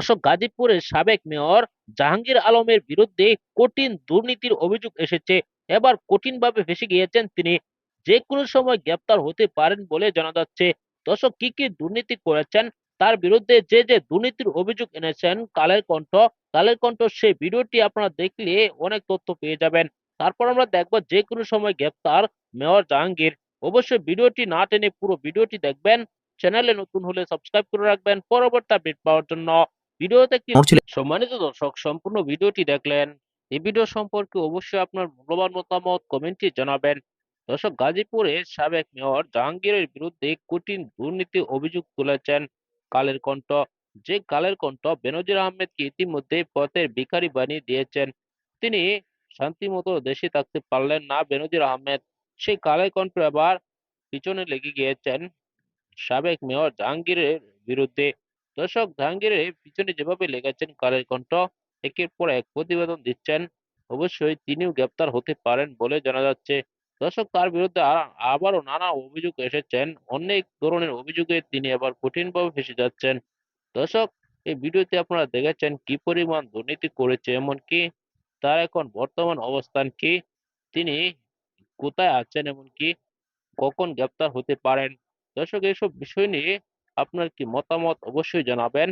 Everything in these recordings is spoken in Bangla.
দর্শক গাজীপুরের সাবেক মেয়র জাহাঙ্গীর আলমের বিরুদ্ধে কঠিন দুর্নীতির অভিযোগ এসেছে। এবার কঠিনভাবে ফেসে গিয়েছেন তিনি। যে কোনো সময় গ্রেপ্তার হতে পারেন বলে জানা যাচ্ছে। দর্শক, কি কি দুর্নীতি করেছেন? তার বিরুদ্ধে যে যে দুর্নীতির অভিযোগ এনেছেন, কালের কণ্ঠ কালের কণ্ঠ সেই ভিডিওটি আপনারা দেখলে অনেক তথ্য পেয়ে যাবেন। তারপর আমরা দেখব যে কোনো সময় গ্রেপ্তার মেয়র জাহাঙ্গীর। অবশ্যই ভিডিওটি না টেনে পুরো ভিডিওটি দেখবেন। চ্যানেলে নতুন হলে সাবস্ক্রাইব করে রাখবেন। পরবর্তী আপডেট পাওয়ার জন্য। ভিডিওতে একটি সম্মানিত দর্শক সম্পূর্ণ ভিডিওটি দেখলেন। এই ভিডিও সম্পর্কে অবশ্যই আপনার মূল্যবান মতামত কমেন্টে জানাবেন। দর্শক গাজীপুরের সাবেক মেয়র জাহাঙ্গীরের বিরুদ্ধে কঠিন দুর্নীতি অভিযোগ তুলেছেন কালের কণ্ঠ। যে কালের কণ্ঠ বেনজির আহমেদকে ইতিমধ্যে পথের ভিখারি বানিয়ে দিয়েছেন। তিনি শান্তিমতো দেশে থাকতে পারলেন না বেনজির আহমেদ। সেই কালের কণ্ঠ এবার পিছনে লেগে গিয়েছেন সাবেক মেয়র জাহাঙ্গীরের বিরুদ্ধে। দর্শক জাহাঙ্গীরের পিছনে যেভাবে লেগেছেন কালের কণ্ঠ, একের পর এক প্রতিবেদন দিচ্ছেন। অবশ্যই তিনিও গ্রেপ্তার হতে পারেন বলে জানা যাচ্ছে। দর্শক, তার বিরুদ্ধে আবারও নানা অভিযোগ এসেছেন। অনেক ধরনের অভিযোগে তিনি এবার কঠিনভাবে ফেসে যাচ্ছেন। দর্শক, এই ভিডিওতে আপনারা দেখেছেন কি পরিমাণ দুর্নীতি করেছে এমনকি তার এখন বর্তমান অবস্থান কি, তিনি কোথায় আছেন এমনকি কখন গ্রেপ্তার হতে পারেন? দর্শক এইসব বিষয় নিয়ে আপনার কি মতামত অবশ্যই জানাবেন।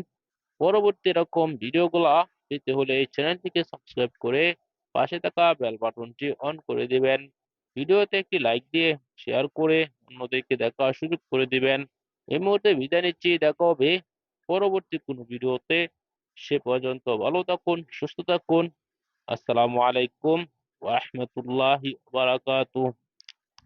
পরবর্তী এরকম ভিডিওগুলা পেতে হলে এই চ্যানেলটিকে সাবস্ক্রাইব করে পাশে থাকা বেল বাটনটি অন করে দিবেন। ভিডিওতে একটি লাইক দিয়ে শেয়ার করে অন্যদেরকে দেখার সুযোগ করে দিবেন। এই মুহূর্তে বিদায় নিচ্ছি, দেখা হবে পরবর্তী কোনো ভিডিওতে সে পর্যন্ত ভালো থাকুন, সুস্থ থাকুন। আসসালামু আলাইকুম ওয়া বারাকাতুহু।